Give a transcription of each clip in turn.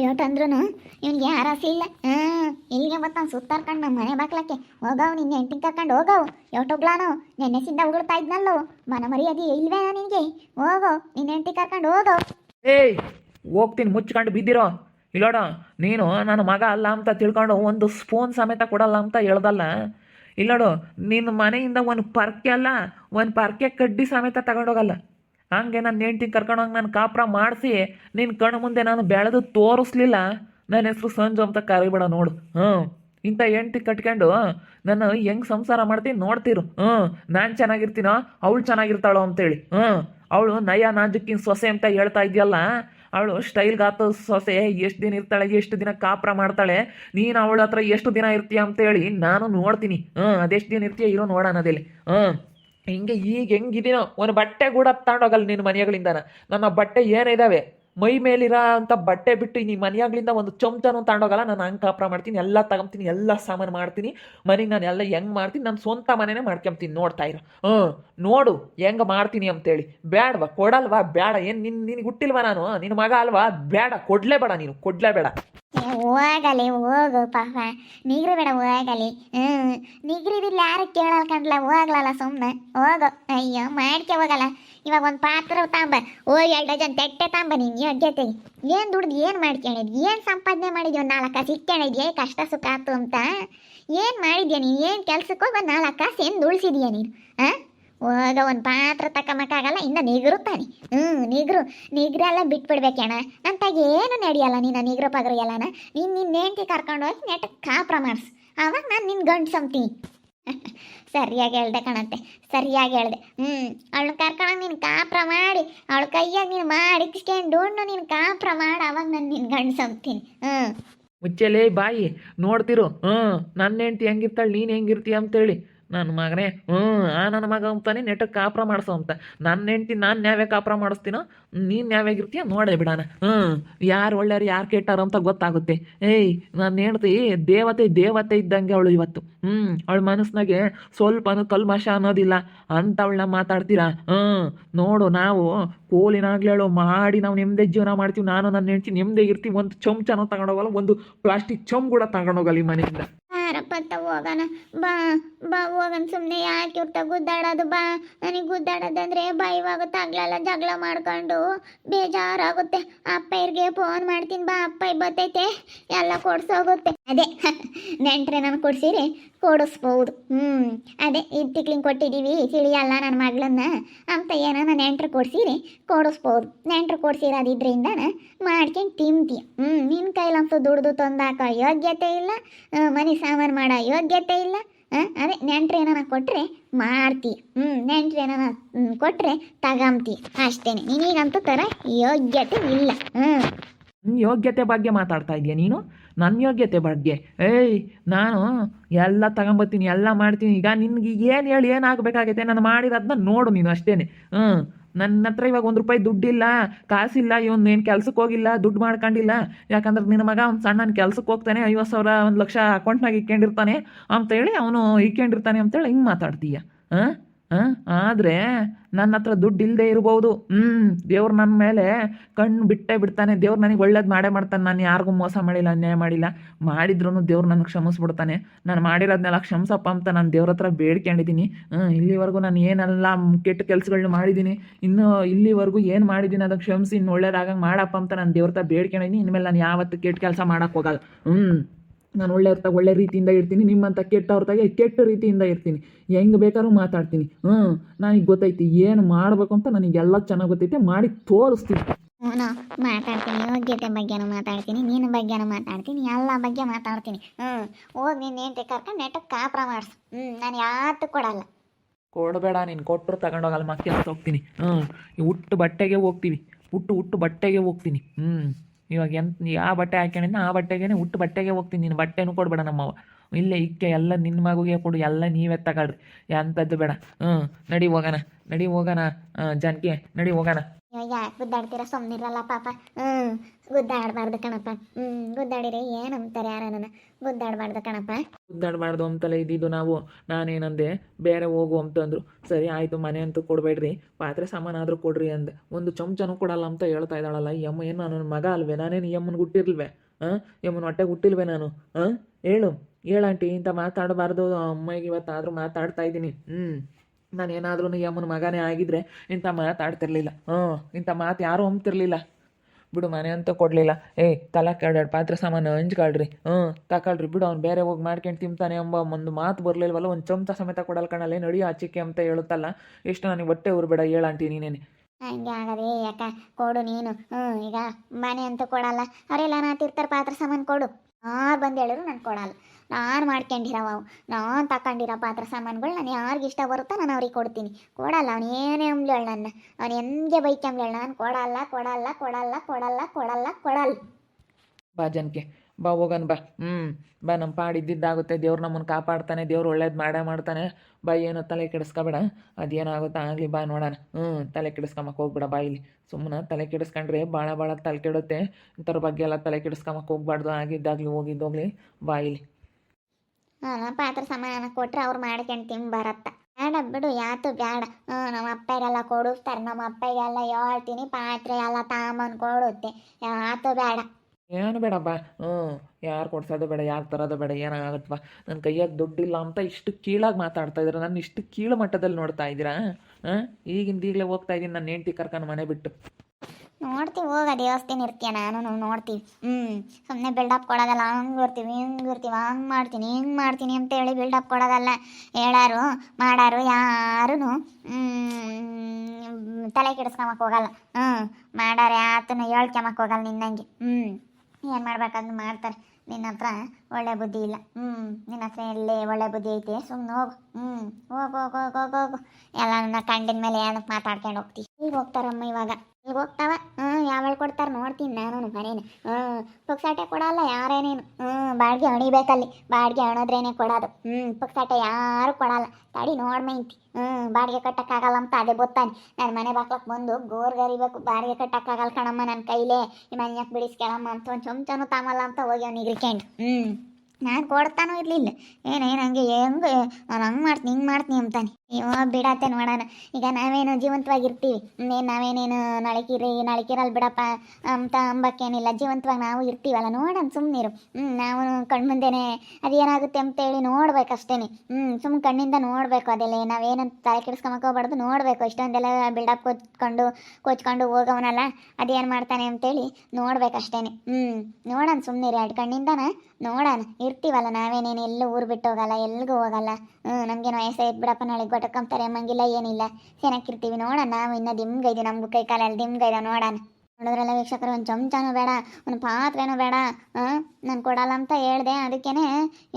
ಇವತ್ತಂದ್ರೂ ಇವನಿಗೆ ಯಾರ ಇಲ್ಲ. ಹಾಂ ಇಲ್ಲಿಗೆ ಬರ್ತಾನೆ ಸುತ್ತಾರ್ಕೊಂಡು ನಮ್ಮ ಮನೆ ಬಾಕ್ಲಕ್ಕೆ ಹೋಗವು ನಿನ್ನ ಹೆಂಟಿ ಕರ್ಕೊಂಡು ಹೋಗವು. ಯೋಟೋಗ್ಲಾನು ನೆನ್ನೆ ಸಿದ್ಧ ಉಗುಳ್ತಾ ಇದ್ನಲ್ಲೋ. ಮನ ಮರ್ಯಾದೆ ಇಲ್ವೇ ನಿನಗೆ? ಹೋಗೋ ನಿನ್ನ ಹೆಂಟಿ ಕರ್ಕೊಂಡು ಹೋಗೋ. ಏಯ್, ಹೋಗ್ತೀನಿ, ಮುಚ್ಕೊಂಡು ಬಿದ್ದಿರೋ. ಇಲ್ಲೋಡ, ನೀನು ನನ್ನ ಮಗ ಅಲ್ಲ ಅಂತ ತಿಳ್ಕೊಂಡು ಒಂದು ಸ್ಪೂನ್ ಸಮೇತ ಕೊಡಲ್ಲ ಅಂತ ಹೇಳ್ದಲ್ಲ. ಇಲ್ಲೋಡು ನಿನ್ನ ಮನೆಯಿಂದ ಒಂದು ಪರ್ಕೆ ಅಲ್ಲ, ಒಂದು ಪರ್ಕೆ ಕಡ್ಡಿ ಸಮೇತ ತಗೊಂಡೋಗಲ್ಲ. ಹಂಗೆ ನನ್ನ ಹೆಂಡ್ತಿ ಕರ್ಕೊಂಡೋಗಿ ನಾನು ಕಾಪ್ರ ಮಾಡಿಸಿ ನಿನ್ನ ಕಣ್ಣು ಮುಂದೆ ನಾನು ಬೆಳೆದು ತೋರಿಸ್ಲಿಲ್ಲ. ನನ್ನ ಹೆಸರು ಸಂಜು ಅಂತ ಕರಿಬೇಡ ನೋಡು. ಹ್ಞೂ ಇಂಥ ಹೆಂಡ್ತಿ ಕಟ್ಕೊಂಡು ನಾನು ಹೆಂಗೆ ಸಂಸಾರ ಮಾಡ್ತೀನಿ ನೋಡ್ತಿರು. ಹ್ಞೂ ನಾನು ಚೆನ್ನಾಗಿರ್ತೀನೋ, ಅವಳು ಚೆನ್ನಾಗಿರ್ತಾಳೋ ಅಂತೇಳಿ. ಹ್ಞೂ ಅವಳು ನಯ ನಾಜುಕ್ಕಿನ ಸೊಸೆ ಅಂತ ಹೇಳ್ತಾ ಇದೆಯಲ್ಲ, ಅವಳು ಸ್ಟೈಲ್ಗಾತ ಸೊಸೆ, ಎಷ್ಟು ದಿನ ಇರ್ತಾಳೆ, ಎಷ್ಟು ದಿನ ಕಾಪುರ ಮಾಡ್ತಾಳೆ, ನೀನು ಅವಳ ಹತ್ರ ಎಷ್ಟು ದಿನ ಇರ್ತೀಯ ಅಂತೇಳಿ ನಾನು ನೋಡ್ತೀನಿ. ಹ್ಞೂ ಅದೆಷ್ಟು ದಿನ ಇರ್ತೀಯ ಇರೋ ನೋಡೋಣ ಅದೇಲಿ ಹ್ಞೂ ಹಿಂಗೆ ಈಗ ಹೆಂಗಿದೀನೋ ಒಂದು ಬಟ್ಟೆ ಕೂಡ ತಗೊಂಡೋಗಲ್ಲ ನಿನ್ನ ಮನೆಯಗಳಿಂದ ನನ್ನ ಬಟ್ಟೆ ಏನಿದಾವೆ? ಮೈ ಮೇಲಿರೋ ಅಂತ ಬಟ್ಟೆ ಬಿಟ್ಟು ನೀ ಮನೆಯಾಗ್ಲಿಂದ ಒಂದು ಚಮಚನೂ ತಗೊಂಡೋಗಲ್ಲ. ನಾನು ಹಂಗೆ ಮಾಡ್ತೀನಿ ಎಲ್ಲ ತಗೊಂತೀನಿ ಎಲ್ಲ ಸಾಮಾನು ಮಾಡ್ತೀನಿ. ಮನೆಗೆ ನಾನು ಎಲ್ಲ ಹೆಂಗೆ ಮಾಡ್ತೀನಿ ನಾನು ಸ್ವಂತ ಮನೆನೇ ಮಾಡ್ಕೊಂತೀನಿ ನೋಡ್ತಾ ಇರೋ. ಹ್ಞೂ ನೋಡು ಹೆಂಗೆ ಮಾಡ್ತೀನಿ ಅಂತೇಳಿ. ಬೇಡವಾ ಕೊಡಲ್ವಾ? ಬೇಡ ಏನು ನಿನ್ನ ನಿನಗೆ ಹುಟ್ಟಿಲ್ವಾ ನಾನು? ನಿನ್ನ ಮಗ ಅಲ್ವಾ? ಬೇಡ ಕೊಡ್ಲೇಬೇಡ ನೀನು ಕೊಡ್ಲೇಬೇಡ. ಏ, ಹೋಗಲಿ, ಹೋಗು ಪಾಪ. ನಿಗ್ರಿ ಬೇಡ, ಹೋಗಲಿ. ಹ್ಞೂ ನಿಗ್ರಿದಿಲ್ಲ ಯಾರು ಕೇಳಲ್ಲ ಕಂಡ್ಲ ಹೋಗ್ಲಲ್ಲ ಸುಮ್ಮನೆ ಹೋಗು. ಅಯ್ಯೋ, ಮಾಡ್ಕೆ ಹೋಗಲ್ಲ. ಇವಾಗ ಒಂದು ಪಾತ್ರ ತಾಂಬ. ಓ ಎರಡು ಡಜನ್ ತೆಟ್ಟೆ ತಾಂಬ ನೀನು ಯೋಗ್ಯತೆಗೆ ಏನು ದುಡ್ದು, ಏನು ಮಾಡ್ಕೊಂಡಿದ್ವಿ ಏನು ಸಂಪಾದನೆ ಮಾಡಿದ್ವಿ ಒಂದು ನಾಲ್ಕು ಕಾಸು ಇಟ್ಕೊಂಡಿದ್ಯಾ ಕಷ್ಟ ಸುಖ ಆಯ್ತು ಅಂತ? ಏನು ಮಾಡಿದ್ಯಾ ನೀನು? ಏನು ಕೆಲ್ಸಕ್ಕೆ ಹೋಗಿ ಒಂದು ನಾಲ್ಕು ಕಾಸು ಏನು ನೀನು? ಹಾಂ? ಹೋಗ ಒಂದು ಪಾತ್ರ ತಕ್ಕಮಕ್ಕಾಗಲ್ಲ ಇನ್ನು ನಿಗರು ತಾನೆ. ಹ್ಞೂ ನಿಗರು, ನಿಗ್ರೆಲ್ಲ ಬಿಟ್ಬಿಡ್ಬೇಕಣ ಅಂತಾಗ ಏನು ನಡೆಯಲ್ಲ ನೀನು ನಿಗ್ರ ಪಗ್ರ ಎಲ್ಲನ? ನೀನು ನಿನ್ನ ಹೆಂಡತಿ ಕರ್ಕೊಂಡು ಹೋಗಿ ನೆಟ್ಟ ಕಾಪ್ರ ಮಾಡಿಸ್. ಆವಾಗ ನಾನು ನಿನ್ನ ಗಂಡು ಸಂತೀನಿ ಸರಿಯಾಗಿ ಹೇಳ್ದೆ ಕಣತ್ತೆ ಸರಿಯಾಗಿ ಹೇಳ್ದೆ. ಹ್ಞೂ ಅವಳನ್ನ ಕರ್ಕೊಂಡು ನೀನು ಕಾಪ್ರ ಮಾಡಿ, ಅವಳ ಕೈಯಾಗ ನೀನು ಮಾಡಿಸ್ಕೊಂಡು ನೀನು ಕಾಪ್ರ ಮಾಡಿ, ಅವಾಗ ನಾನು ನಿನ್ನ ಗಂಡು ಸಂತೀನಿ ಹ್ಞೂ ಮುಚ್ಚಲೇ ಬಾಯಿ, ನೋಡ್ತಿರು. ಹ್ಞೂ ನನ್ನ ಹೆಂಡ್ತಿ ಹೆಂಗಿರ್ತಾಳೆ, ನೀನು ಹೆಂಗಿರ್ತೀಯ ಅಂತೇಳಿ. ನನ್ನ ಮಗನೇ, ಹ್ಞೂ, ಆ ನನ್ನ ಮಗ ಅಂತಾನೆ ನೆಟ್ಟಗೆ ಕಾಪ್ರ ಮಾಡಿಸೋ ಅಂತ. ನನ್ನ ಹೆಂಡ್ತಿ, ನಾನು ನ್ಯಾವೇ ಕಾಪ್ರ ಮಾಡಿಸ್ತೀನೋ, ನೀನು ಯಾವ್ಯಾಗಿರ್ತೀಯ ನೋಡೇ ಬಿಡಾನ ಹ್ಞೂ, ಯಾರು ಒಳ್ಳೆಯವ್ರು, ಯಾರು ಕೆಟ್ಟಾರು ಅಂತ ಗೊತ್ತಾಗುತ್ತೆ. ಏಯ್, ನಾನು ಹೆಂಡ್ತಿ, ದೇವತೆ ದೇವತೆ ಇದ್ದಂಗೆ ಅವಳು ಇವತ್ತು. ಹ್ಞೂ, ಅವಳ ಮನಸ್ಸಿನಾಗೆ ಸ್ವಲ್ಪನೂ ಕಲ್ಮಶ ಅನ್ನೋದಿಲ್ಲ. ಅಂತ ಅವಳನ್ನ ಮಾತಾಡ್ತೀರಾ? ಹ್ಞೂ, ನೋಡು, ನಾವು ಕೋಲಿನಾಗ್ಲೇಳು ಮಾಡಿ ನಾವು ನೆಮ್ಮದಿ ಜೀವನ ಮಾಡ್ತೀವಿ. ನಾನು ನನ್ನ ಹೆಂಡ್ತಿ ನೆಮ್ಮದೇ ಇರ್ತೀವಿ. ಒಂದು ಚಮಚನೂ ತಗೊಂಡೋಗಲ್ಲ, ಒಂದು ಪ್ಲಾಸ್ಟಿಕ್ ಚಮ್ ಕೂಡ ತಗೊಂಡೋಗಲ್ಲ ಈ ಮನೆಯಿಂದ. ಯಾರಪ್ಪತ್ತ ಹೋಗೋಣ ಬಾ ಬಾ ಹೋಗನ್ ಸುಮ್ಮನೆ ಯಾಕೆ ಇರ್ತ ಗುದ್ದಾಡೋದು? ಬಾ. ನನಗೆ ಗುದ್ದಾಡೋದಂದ್ರೆ ಭಯವಾಗುತ್ತೆ. ಆಗ್ಲೆಲ್ಲ ಜಗಳ ಮಾಡ್ಕೊಂಡು ಬೇಜಾರಾಗುತ್ತೆ. ಅಪ್ಪ ಇರ್ಗೆ ಫೋನ್ ಮಾಡ್ತೀನಿ. ಬಾ ಅಪ್ಪ ಬತ್ತೈತೆ ಎಲ್ಲ ಕೊಡ್ಸೋಗುತ್ತೆ. ಅದೇ, ನೆಂಟ್ರೆ ನಾನು ಕೊಡ್ಸಿರಿ. ಕೊಡಿಸ್ಬೋದು. ಹ್ಞೂ ಅದೇ ಇದು ಕೊಟ್ಟಿದ್ದೀವಿ ತಿಳಿಯಲ್ಲ ನನ್ನ ಮಗಳನ್ನ. ಅಂತ ಏನೋ ನಾನು ನೆಂಟ್ರು ಕೊಡಿಸಿರಿ, ಕೊಡಿಸ್ಬೋದು. ನೆಂಟ್ರು ಕೊಡಿಸಿರೋದಿದ್ರಿಂದ ಮಾಡ್ಕೊಂಡು ತಿಂತೀಯ. ಹ್ಞೂ ನಿನ್ನ ಕೈಲಂತೂ ದುಡ್ದು ತಂದಾಕೋ ಯೋಗ್ಯತೆ ಇಲ್ಲ ಮನೆ ಸಾಮಾನು ಮಾಡೋ ಯೋಗ್ಯತೆ ಇಲ್ಲ. ಹಾಂ ಅದೇ ನೆಂಟ್ರು ಏನಾನ ಕೊಟ್ಟರೆ ಮಾಡ್ತೀಯ. ಹ್ಞೂ ನೆಂಟ್ರು ಏನಾನ ಕೊಟ್ಟರೆ ತಗೊಂತಿ ಅಷ್ಟೇ ನಿನಗಂತೂ ಥರ ಯೋಗ್ಯತೆ ಇಲ್ಲ. ಹ್ಞೂ ಯೋಗ್ಯತೆ ಬಗ್ಗೆ ಮಾತಾಡ್ತಾ ಇದೆಯಾ ನೀನು? ನನ್ನ ಯೋಗ್ಯತೆ ಬಗ್ಗೆ. ಏಯ್, ನಾನು ಎಲ್ಲ ತಗೊಂಬತ್ತೀನಿ, ಎಲ್ಲ ಮಾಡ್ತೀನಿ. ಈಗ ನಿನ್ಗೆ ಏನು ಹೇಳಿ ಏನಾಗಬೇಕಾಗೈತೆ ನಾನು ಮಾಡಿರೋದನ್ನ ನೋಡು ನೀನು ಅಷ್ಟೇ ಹ್ಞೂ ನನ್ನ ಹತ್ರ ಇವಾಗ ಒಂದು ರೂಪಾಯಿ ದುಡ್ಡಿಲ್ಲ, ಕಾಸಿಲ್ಲ, ಇವನು ಏನು ಕೆಲ್ಸಕ್ಕೆ ಹೋಗಿಲ್ಲ, ದುಡ್ಡು ಮಾಡ್ಕೊಂಡಿಲ್ಲ. ಯಾಕಂದ್ರೆ ನಿನ್ನ ಮಗ ಅವ್ನು ಸಣ್ಣನ ಕೆಲ್ಸಕ್ಕೆ ಹೋಗ್ತಾನೆ ಐವತ್ತು ಸಾವಿರ ಒಂದು ಲಕ್ಷ ಅಕೌಂಟ್ನಾಗ ಇಕ್ಕೊಂಡಿರ್ತಾನೆ ಅಂತೇಳಿ ಅವನು ಇಕ್ಕೊಂಡಿರ್ತಾನೆ ಅಂತೇಳಿ ಹಿಂಗೆ ಮಾತಾಡ್ತೀಯ? ಹಾಂ ಹಾಂ? ಆದರೆ ನನ್ನ ಹತ್ರ ದುಡ್ಡು ಇಲ್ಲದೆ ಇರ್ಬೋದು. ಹ್ಞೂ ದೇವ್ರು ನನ್ನ ಮೇಲೆ ಕಣ್ಣು ಬಿಟ್ಟೇ ಬಿಡ್ತಾನೆ. ದೇವ್ರು ನನಗೆ ಒಳ್ಳೇದು ಮಾಡೇ ಮಾಡ್ತಾನೆ. ನಾನು ಯಾರಿಗೂ ಮೋಸ ಮಾಡಿಲ್ಲ, ಅನ್ಯಾಯ ಮಾಡಿಲ್ಲ. ಮಾಡಿದ್ರೂ ದೇವ್ರು ನನಗೆ ಕ್ಷಮಿಸ್ಬಿಡ್ತಾನೆ. ನಾನು ಮಾಡಿರೋದನ್ನೆಲ್ಲ ಕ್ಷಮಿಸಪ್ಪ ಅಂತ ನಾನು ದೇವ್ರ ಹತ್ರ ಬೇಡ್ಕೊಂಡಿದ್ದೀನಿ ಹ್ಞೂ ಇಲ್ಲಿವರೆಗೂ ನಾನು ಏನೆಲ್ಲ ಕೆಟ್ಟ ಕೆಲಸಗಳನ್ನ ಮಾಡಿದ್ದೀನಿ. ಇನ್ನು ಇಲ್ಲಿವರೆಗೂ ಏನು ಮಾಡಿದ್ದೀನಿ ಅದಕ್ಕೆ ಕ್ಷಮಿಸಿ, ಇನ್ನು ಒಳ್ಳೇದಾಗಂಗೆ ಮಾಡಪ್ಪ ಅಂತ ನಾನು ದೇವ್ರ ಹತ್ರ ಬೇಡ್ಕೊಂಡಿದ್ದೀನಿ ಇನ್ಮೇಲೆ ನಾನು ಯಾವತ್ತು ಕೆಟ್ಟ ಕೆಲಸ ಮಾಡೋಕ್ಕೆ ಹೋಗಲ್ಲ. ಹ್ಞೂ ನಾನು ಒಳ್ಳೆ ಅರ್ಥ ಒಳ್ಳೆ ರೀತಿಯಿಂದ ಇರ್ತೀನಿ ನಿಮ್ಮಂಥ ಕೆಟ್ಟ ತಾಗೆ ಕೆಟ್ಟ ರೀತಿಯಿಂದ ಇರ್ತೀನಿ. ಹೆಂಗೆ ಬೇಕಾದ್ರೂ ಮಾತಾಡ್ತೀನಿ. ಹ್ಞೂ ನನಗೆ ಗೊತ್ತೈತಿ ಏನು ಮಾಡಬೇಕು ಅಂತ ನನಗೆಲ್ಲ ಚೆನ್ನಾಗಿ ಗೊತ್ತೈತೆ ಮಾಡಿ ತೋರಿಸ್ತೀನಿ. ಹ್ಞೂ ಮಾತಾಡ್ತೀನಿ ಯೋಗ್ಯತೆ ಬಗ್ಗೆನೂ ಮಾತಾಡ್ತೀನಿ ನೀನು ಬಗ್ಗೆನೂ ಮಾತಾಡ್ತೀನಿ ಎಲ್ಲ ಬಗ್ಗೆ ಮಾತಾಡ್ತೀನಿ. ಹ್ಞೂ ಹೋಗಿ ನೀನು ಹೆಂಡತಿ ಕರ್ಕೊಂಡು ನೆಟ್ಟಗೆ ಕಾಪ್ರ ಮಾಡಿಸು. ಹ್ಞೂ ನಾನು ಯಾತು ಕೊಡಲ್ಲ. ಕೊಡಬೇಡ ನೀನು ಕೊಟ್ಟರು ತಗೊಂಡೋಗಲ್ಲ ಮಕ್ಕಳು ಹೋಗ್ತೀನಿ ಹ್ಞೂ ಈ ಉಟ್ಟು ಬಟ್ಟೆಗೆ ಹೋಗ್ತೀವಿ ಹುಟ್ಟು ಹುಟ್ಟು ಬಟ್ಟೆಗೆ ಹೋಗ್ತೀನಿ. ಹ್ಞೂ ಇವಾಗ ಎಂತ ಯಾವ ಬಟ್ಟೆ ಹಾಕ್ಯಣಿನ ಆ ಬಟ್ಟೆಗೇನೆ ಉಟ್ಟು ಬಟ್ಟೆಗೆ ಹೋಗ್ತೀನಿ ನೀನು ಬಟ್ಟೆನೂ ಕೊಡಬೇಡ ನಮ್ಮವ ಇಲ್ಲೇ ಇಕ್ಕೆ ಎಲ್ಲ ನಿನ್ನ ಮಗುಗೆ ಕೊಡು ಎಲ್ಲ ನೀವೇ ತಗೊಳ್ರಿ. ಎಂಥದ್ದು ಬೇಡ. ಹ್ಞೂ ನಡಿ ಹೋಗೋಣ ನಡಿ ಹೋಗೋಣ ಆ, ಜಾನಕಿ ನಡಿ ಹೋಗೋಣ. ಯಾಕೆ ಗುದ್ದಾಡ್ತೀರಾ? ಸುಮ್ಮನಿರಲ್ಲ ಪಾಪ. ಹ್ಞೂ ಗುದ್ದಾಡಬಾರ್ದು ಕಣಪ್ಪ. ಹ್ಞೂ ಗುದ್ದಾಡಿರಿ ಏನು ಅಂತಾರೆ ಯಾರನ್ನ ಗುದ್ದಾಡಬಾರ್ದು ಕಣಪ್ಪ. ಉದ್ದಾಡಬಾರ್ದು ಅಂತಲೇ ಇದ್ದಿದ್ದು ನಾವು. ನಾನೇನಂದೆ, ಬೇರೆ ಹೋಗು ಅಂತಂದ್ರು ಸರಿ, ಆಯಿತು, ಮನೆ ಅಂತೂ ಕೊಡಬೇಡ್ರಿ. ಪಾತ್ರೆ ಸಾಮಾನಾದರೂ ಕೊಡ್ರಿ ಅಂದೆ. ಒಂದು ಚಮಚನೂ ಕೊಡಲ್ಲ ಅಂತ ಹೇಳ್ತಾ ಇದ್ದಾಳಲ್ಲ. ಯಮ್ಮ ಏನು ನನ್ನ ಮಗ ಅಲ್ವೇ? ನಾನೇನು ಈ ಗುಟ್ಟಿರ್ಲ್ವೇ ಹಾಂ? ಯಮ್ಮನ ಅಮ್ಮನ ಹೊಟ್ಟೆಗೆ ಹುಟ್ಟಿಲ್ವೇ ನಾನು? ಹಾಂ? ಹೇಳು. ಹೇಳಂಟಿ ಇಂಥ ಮಾತಾಡಬಾರ್ದು. ಅಮ್ಮಗೆ ಇವತ್ತಾದರೂ ಮಾತಾಡ್ತಾ ಇದ್ದೀನಿ. ಹ್ಞೂ ನಾನು ಏನಾದರೂ ಯಮ್ಮನ ಮಗನೇ ಆಗಿದ್ರೆ ಇಂಥ ಮಾತಾಡ್ತಿರ್ಲಿಲ್ಲ ಹ್ಞೂ, ಇಂಥ ಮಾತು ಯಾರೂ ಅಂಬ್ತಿರ್ಲಿಲ್ಲ ಬಿಡು, ಮನೆ ಅಂತ ಕೊಡಲಿಲ್ಲ. ಏಯ್ ತಲಾ ಕೆರಡು ಪಾತ್ರೆ ಸಾಮಾನು ಹಂಚ್ಕೊಳ್ರಿ ಹ್ಞೂ ತಗೊಳ್ರಿ ಬಿಡು, ಅವ್ನು ಬೇರೆ ಹೋಗಿ ಮಾಡ್ಕೊಂಡು ತಿಂತಾನೆ ಎಂಬ ಒಂದು ಮಾತು ಬರಲಿಲ್ವಲ್ಲ, ಒಂದು ಚಮಚ ಸಮೇತ ಕೊಡಲ್ಲ ಕಣಲ್ಲ ನಡಿ ಆಚಿಕೆ ಅಂತ ಹೇಳುತ್ತಲ್ಲ. ಎಷ್ಟು ನನಗೆ ಹೊಟ್ಟೆ ಉರ್ಬೇಡ, ಹೇಳಂಟಿ ನೀನೇನೆ. ಹಂಗೆ ಆಗದೆ ಯಾಕ? ಕೊಡು ನೀನು. ಹ್ಞೂ ಈಗ ಮನೆ ಅಂತೂ ಕೊಡಲ್ಲ. ಅವರೆಲ್ಲ ನಾತಿರ್ತಾರೆ ಪಾತ್ರ ಸಾಮಾನು ಕೊಡು. ಯಾರು ಬಂದು ಹೇಳಿದ್ರು ನಾನು ಕೊಡಲ್ಲ. ನಾನು ಮಾಡ್ಕೊಂಡಿರವ ಅವು. ನಾನು ತಗೊಂಡಿರೋ ಪಾತ್ರ ಸಾಮಾನುಗಳು ನಾನು ಯಾರಿಗೆ ಇಷ್ಟ ಬರುತ್ತೋ ನಾನು ಅವ್ರಿಗೆ ಕೊಡ್ತೀನಿ. ಕೊಡಲ್ಲ, ಅವ್ನು ಏನೇ ಅಂಬ್ಲೇಳು ನನ್ನ. ಅವ್ನು ಹೆಂಗೆ ಬೈಕಂಬ್ಲೇಳು ನಾನು. ಕೊಡಲ್ಲ ಕೊಡಲ್ಲ ಕೊಡಲ್ಲ ಕೊಡಲ್ಲ ಕೊಡಲ್ಲ ಕೊಡಲ್ಲ. ಜನಕ್ಕೆ ಬಾ ಹೋಗನ್ ಬಾ. ಹ್ಞೂ ಬಾ ನಮ್ಮ ಪಾಡಿದ್ದಿದ್ದಾಗುತ್ತೆ ದೇವ್ರು ನಮ್ಮನ್ನು ಕಾಪಾಡ್ತಾನೆ, ದೇವ್ರು ಒಳ್ಳೇದು ಮಾಡೇ ಮಾಡ್ತಾನೆ. ಬಾ, ಏನೋ ತಲೆ ಕೆಡಿಸ್ಕೊಬೇಡ. ಅದೇನಾಗುತ್ತೋ ಆಗಲಿ, ಬಾ ನೋಡೋಣ. ಹ್ಞೂ ತಲೆ ಕೆಡಿಸ್ಕೊಂಬಕ್ಕೆ ಹೋಗ್ಬೇಡ, ಬಾ ಇಲ್ಲಿ. ಸುಮ್ಮನೆ ತಲೆ ಕೆಡಿಸ್ಕೊಂಡ್ರೆ ಬಾಳ ಬಾಳ ತಲೆ ಕೆಡುತ್ತೆ. ಇಂಥವ್ರ ಬಗ್ಗೆ ಎಲ್ಲ ತಲೆ ಕೆಡಿಸ್ಕೊಂಬಕ್ಕೆ ಹೋಗ್ಬಾರ್ದು. ಆಗಿದ್ದಾಗಲಿ, ಹೋಗಿದ್ದೋಗ್ಲಿ. ಬಾ ಇಲ್ಲಿ. ಹಾಂ ಪಾತ್ರ ಸಮಾನ ಕೊಟ್ರೆ ಅವ್ರು ಮಾಡ್ಕೊಂಡು ತಿಂಬರತ್ತ. ಬೇಡ ಬಿಡು ಯಾತು ಬೇಡ. ನಮ್ಮ ಅಪ್ಪಗೆಲ್ಲ ಕೊಡಿಸ್ತಾರೆ. ನಮ್ಮ ಅಪ್ಪಗೆಲ್ಲ ಹೇಳ್ತೀನಿ, ಪಾತ್ರೆ ಎಲ್ಲ ತಾಮನ್ ಕೊಡುತ್ತೆ. ಯಾತು ಬೇಡ. ಏನು ಬೇಡಪ್ಪ. ಹ್ಞೂ ಯಾರು ಕೊಡ್ಸೋದು ಬೇಡ, ಯಾರು ತರೋದು ಬೇಡ, ಏನಾಗತ್ತಪ್ಪ. ನನ್ನ ಕೈಯಾಗ ದುಡ್ಡಿಲ್ಲ ಅಂತ ಇಷ್ಟು ಕೀಳಾಗಿ ಮಾತಾಡ್ತಾ ಇದ್ದೀರಾ? ನಾನು ಇಷ್ಟು ಕೀಳು ಮಟ್ಟದಲ್ಲಿ ನೋಡ್ತಾ ಇದ್ದೀರಾ? ಹಾಂ ಈಗಿಂದ ಈಗಲೇ ಹೋಗ್ತಾ ಇದ್ದೀನಿ ನನ್ನ ಹೆಂಡತಿ ಕರ್ಕೊಂಡು ಮನೆ ಬಿಟ್ಟು. ನೋಡ್ತೀವಿ, ಹೋಗ ದೇವಸ್ಥಾನ ಇರ್ತೀಯ ನಾನು ನೋಡ್ತೀವಿ. ಹ್ಞೂ ಸುಮ್ಮನೆ ಬಿಲ್ಡಪ್ ಕೊಡೋದಲ್ಲ, ಹಂಗೆ ಇರ್ತೀವಿ, ಹಿಂಗೆ ಇರ್ತೀವಿ, ಹಂಗೆ ಮಾಡ್ತೀನಿ, ಹಿಂಗೆ ಮಾಡ್ತೀನಿ ಅಂತ ಹೇಳಿ ಬಿಲ್ಡಪ್ ಕೊಡೋದಲ್ಲ. ಹೇಳಾರು, ಮಾಡಾರು ಯಾರೂ ತಲೆ ಕೆಡಿಸ್ಕೊಂಬಕ್ಕೆ ಹೋಗಲ್ಲ. ಹ್ಞೂ ಮಾಡಾರು ಯಾತನ ಹೇಳ್ಕೊಂಬಕ್ಕೆ ಹೋಗಲ್ಲ ನಿನ್ನಂಗೆ. ಹ್ಞೂ ಏನು ಮಾಡ್ಬೇಕಾದ್ರೂ ಮಾಡ್ತಾರೆ. ನಿನ್ನ ಹತ್ರ ಒಳ್ಳೆ ಬುದ್ಧಿ ಇಲ್ಲ. ಹ್ಞೂ ನಿನ್ನ ಹತ್ರ ಎಲ್ಲೇ ಒಳ್ಳೆ ಬುದ್ಧಿ ಐತೆ ಸುಮ್ಮನೆ ಹೋಗು. ಹ್ಞೂ ಹೋಗು ಹೋಗು ಹೋಗು ಹೋಗು ಹೋಗು. ಎಲ್ಲ ನನ್ನ ಕಂಡಿನ ಮೇಲೆ ಏನಕ್ಕೆ ಮಾತಾಡ್ಕೊಂಡು ಹೋಗ್ತೀವಿ ಈಗ ಹೋಗ್ತಾರಮ್ಮ ಇವಾಗ? ಈಗ ಹೋಗ್ತಾವ? ಹ್ಞೂ ಕೊಡ್ತಾರೆ ನೋಡ್ತೀನಿ ನಾನು ಮನೇನ. ಹ್ಞೂ ಪುಕ್ಸಾಟೆ ಕೊಡಲ್ಲ ಯಾರೇನೇನು. ಹ್ಞೂ ಬಾಡಿಗೆ ಹಣಿಬೇಕಲ್ಲಿ. ಬಾಡಿಗೆ ಹಣದ್ರೇನೆ ಕೊಡೋದು. ಹ್ಞೂ ಪುಕ್ಸಾಟೆ ಯಾರು ಕೊಡಲ್ಲ. ತಡಿ ಹ್ಮ್ ಹ್ಞೂ ಬಾಡಿಗೆ ಕಟ್ಟಕ್ಕಾಗಲ್ಲ ಅಂತ ಅದೇ ಗೊತ್ತಾನೆ ನಾನು ಮನೆ ಬಾಕ್ಲಕ್ಕೆ ಬಂದು ಗೋರ್ ಗರಿಬೇಕು. ಬಾಡಿಗೆ ಕಟ್ಟಕ್ಕಾಗಲ್ಲ ಕಣಮ್ಮ ನನ್ನ ಕೈಲೇ. ಈ ಮನ್ಯಾಕ್ ಬಿಡಿಸ್ಕೊಳಮ್ಮ ಅಂತ ಒಂದು ಚಮಚನೂ ತಾಮಲ್ಲ ಅಂತ ಹೋಗಿ ಅವ್ನಿಗೆ ಹ್ಮ್. ನಾನು ಕೊಡ್ತಾನೂ ಇರಲಿಲ್ಲ. ಏನೇನು ಹಂಗೆ, ಹೆಂಗೆ, ನಾನು ಹಂಗೆ ಮಾಡ್ತೀನಿ ಹಿಂಗೆ ಮಾಡ್ತೀನಿ ಅಂತಾನೆ. ಅಯ್ಯೋ ಬಿಡತ್ತೆ ನೋಡೋಣ ಈಗ ನಾವೇನು ಜೀವಂತವಾಗಿರ್ತೀವಿ. ಇನ್ನೇನು ನಾವೇನೇನು ನಳಕಿರಿ ನಳಕಿರಲ್ಲ ಬಿಡಪ್ಪ ಅಂತ ಅಂಬಕ್ಕೇನಿಲ್ಲ. ಜೀವಂತವಾಗಿ ನಾವು ಇರ್ತೀವಲ್ಲ, ನೋಡೋಣ ಸುಮ್ಮನಿರು ಹ್ಞೂ ನಾವು ಕಣ್ಮುಂದೆನೇ ಅದೇನಾಗುತ್ತೆ ಅಂತೇಳಿ ನೋಡ್ಬೇಕಷ್ಟೇ ಹ್ಞೂ ಸುಮ್ಮ ಕಣ್ಣಿಂದ ನೋಡಬೇಕು ಅದೆಲ್ಲ. ನಾವೇನಂತ ತಲೆ ಕೆಡಿಸ್ಕೊಂಬಕೋಬಾರ್ದು ನೋಡಬೇಕು. ಇಷ್ಟೊಂದೆಲ್ಲ ಬಿಲ್ಡಪ್ ಕೊಚ್ಕೊಂಡು ಕೊಚ್ಕೊಂಡು ಹೋಗವನಲ್ಲ, ಅದೇನು ಮಾಡ್ತಾನೆ ಅಂತೇಳಿ ನೋಡ್ಬೇಕಷ್ಟೇ ಹ್ಞೂ ನೋಡೋಣ ಸುಮ್ಮನಿರಿ ಎರಡು ಕಣ್ಣಿಂದನ ನೋಡೋಣ. ಇರ್ತೀವಲ್ಲ ನಾವೇನೇನು ಎಲ್ಲೂ ಊರು ಬಿಟ್ಟು ಹೋಗಲ್ಲ ಎಲ್ಲಿಗೂ ಹೋಗಲ್ಲ. ಹ್ಞೂ ನಮಗೇನು ವಯಸ್ಸಾಯ್ತು ಬಿಡಪ್ಪ ನಾಳೆ ಗೊಟ್ಟಕ್ಕಂತಾರೆ ಅಮ್ಮಂಗಿಲ್ಲ ಏನಿಲ್ಲ. ಚೆನ್ನಾಗಿರ್ತೀವಿ ನೋಡೋಣ ನಾವು ಇನ್ನೂ ದಿಮ್ಗೈದು ನಮಗೂ ಕೈ ಕಾಲಲ್ಲಿ ದಿಮ್ಗೈದ ನೋಡೋಣ ನೋಡಿದ್ರಲ್ಲ ವೀಕ್ಷಕರು, ಒಂದು ಚಮಚನೂ ಬೇಡ, ಒಂದು ಪಾತ್ರೆನೂ ಬೇಡ ನಾನು ಕೊಡಲ್ಲ ಅಂತ ಹೇಳ್ದೆ. ಅದಕ್ಕೇನೆ,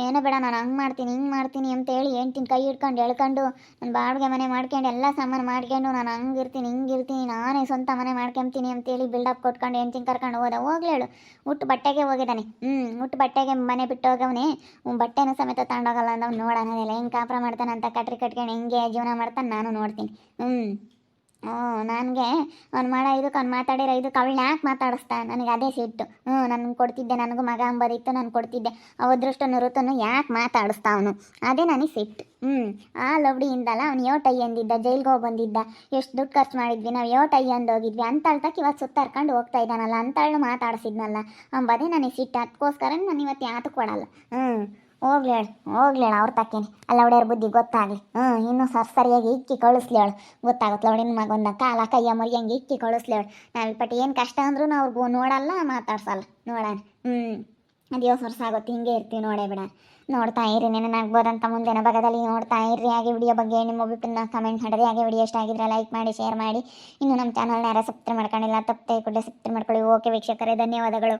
ಏನೂ ಬೇಡ, ನಾನು ಹಂಗೆ ಮಾಡ್ತೀನಿ, ಹಿಂಗೆ ಮಾಡ್ತೀನಿ ಅಂತ ಹೇಳಿ ಹೆಂಡ್ತೀನಿ ಕೈ ಹಿಡ್ಕೊಂಡು ಎಳ್ಕೊಂಡು ನನ್ನ ಬಾಡಿಗೆ ಮನೆ ಮಾಡ್ಕೊಂಡು, ಎಲ್ಲ ಸಾಮಾನು ಮಾಡ್ಕೊಂಡು, ನಾನು ಹಂಗೆ ಇರ್ತೀನಿ, ಹಿಂಗೆ ಇರ್ತೀನಿ, ನಾನೇ ಸ್ವಂತ ಮನೆ ಮಾಡ್ಕೊಂತೀನಿ ಅಂತೇಳಿ ಬಿಲ್ಡಪ್ ಕೊಟ್ಕೊಂಡು ಹೆಂಡ್ತೀನಿ ಕರ್ಕೊಂಡು ಹೋದ. ಹೋಗ್ಲೇಳು ಹುಟ್ಟು ಬಟ್ಟೆಗೆ ಹೋಗಿದ್ದಾನೆ. ಹ್ಞೂ ಹುಟ್ಟು ಬಟ್ಟೆಗೆ ಮನೆ ಬಿಟ್ಟು ಹೋಗವನೇ. ಬಟ್ಟೆನೂ ಸಮೇತ ತಗೊಂಡೋಗಲ್ಲ ಅಂದವ್ ನೋಡೋಣ ಹೆಂಗೆ ಕಾಪ್ರ ಮಾಡ್ತಾನೆ ಅಂತ ಕಟ್ರಿ ಕಟ್ಕೊಂಡು ಹೆಂಗೆ ಜೀವನ ಮಾಡ್ತಾನೆ ನಾನು ನೋಡ್ತೀನಿ. ಹ್ಞೂ ಹ್ಞೂ, ನನಗೆ ಅವ್ನು ಮಾಡ ಇದಕ್ಕೆ ಅವ್ನು ಮಾತಾಡಿರೋ ಇದಕ್ಕೆ ಅವಳು ಯಾಕೆ ಮಾತಾಡಿಸ್ತಾ? ನನಗೆ ಅದೇ ಸಿಟ್ಟು. ಹ್ಞೂ ನನಗೆ ಕೊಡ್ತಿದ್ದೆ, ನನಗೂ ಮಗ ಅಂಬದಿತ್ತು ನಾನು ಕೊಡ್ತಿದ್ದೆ. ಅವದೃಷ್ಟನು ಋತುನು ಯಾಕೆ ಮಾತಾಡಿಸ್ತಾ ಅವನು? ಅದೇ ನನಗೆ ಸಿಟ್ಟು. ಹ್ಞೂ, ಆ ಲವ್ಡಿಯಿಂದಲ್ಲ ಅವ್ನು ಯೋ ಟೈ ಅಂದಿದ್ದ ಜೈಲ್ಗೆ ಹೋಗಿ ಬಂದಿದ್ದ. ಎಷ್ಟು ದುಡ್ಡು ಖರ್ಚು ಮಾಡಿದ್ವಿ, ನಾವು ಯೋಟ್ ಟೈ ಹೋಗಿದ್ವಿ. ಅಂತ ಅಳ್ತಕ್ಕೆ ಇವತ್ತು ಸುತ್ತಾರ್ಕೊಂಡು ಹೋಗ್ತಾ ಇದ್ದಾನಲ್ಲ, ಅಂತಳ್ಳು ಮಾತಾಡಿಸಿದ್ನಲ್ಲ. ಅಂಬದೇ ನನಗೆ ಸಿಟ್ಟು. ಅದಕ್ಕೋಸ್ಕರ ನಾನು ಇವತ್ತು ಯಾತು ಕೊಡಲ್ಲ ಹ್ಞೂ. ಹೋಗ್ಲಿ ಹೇಳು, ಹೋಗ್ಲಿ ಅವ್ರ ತಕ್ಕೇನೆ. ಅಲ್ಲ ಅವಳ್ಯಾರ ಬುದ್ಧಿ ಗೊತ್ತಾಗ್ಲಿ. ಹ್ಞೂ ಇನ್ನೂ ಸರ್ ಸರಿಯಾಗಿ ಇಕ್ಕಿ ಕಳಿಸ್ಲಿ ಹೇಳು. ಗೊತ್ತಾಗುತ್ತೆ ಅವಳಿನ ಮಗೊಂದ ಕಾಲ, ಕೈಯ ಮುರಿಯಂಗೆ ಇಕ್ಕಿ ಕಳಿಸ್ಲಿ ಹೇಳು. ನಾವು ಪಟ್ಟು ಏನು ಕಷ್ಟ ಅಂದ್ರೂ ಅವ್ರಿಗೂ ನೋಡಲ್ಲ, ಮಾತಾಡ್ಸಲ್ಲ. ನೋಡೋಣ. ಹ್ಞೂ ಅದೇ ವರ್ಷ ಆಗುತ್ತೆ ಹಿಂಗೆ ಇರ್ತೀವಿ ನೋಡೇ ಬಿಡ. ನೋಡ್ತಾ ಇರಿ, ನೆನನಾಗ್ಬೋದಂತ ಮುಂದಿನ ಭಾಗದಲ್ಲಿ ನೋಡ್ತಾ ಇರಿ. ಹಾಗೆ ವಿಡಿಯೋ ಬಗ್ಗೆ ನಿಮ್ಮ ಅಭಿಪ್ರಾಯ ಕಮೆಂಟ್ ಮಾಡಿರಿ. ಹಾಗೆ ವಿಡಿಯೋ ಇಷ್ಟ ಆಗಿದ್ರೆ ಲೈಕ್ ಮಾಡಿ ಶೇರ್ ಮಾಡಿ. ಇನ್ನು ನಮ್ಮ ಚಾನಲ್ನ ಯಾರು ಸಬ್ಸ್ಕ್ರೈಬ್ ಮಾಡ್ಕೊಂಡಿಲ್ಲ, ತಪ್ಪದೆ ಕೂಡ ಸಬ್ಸ್ಕ್ರೈಬ್ ಮಾಡ್ಕೊಳ್ಳಿ. ಓಕೆ ವೀಕ್ಷಕರೇ, ಧನ್ಯವಾದಗಳು.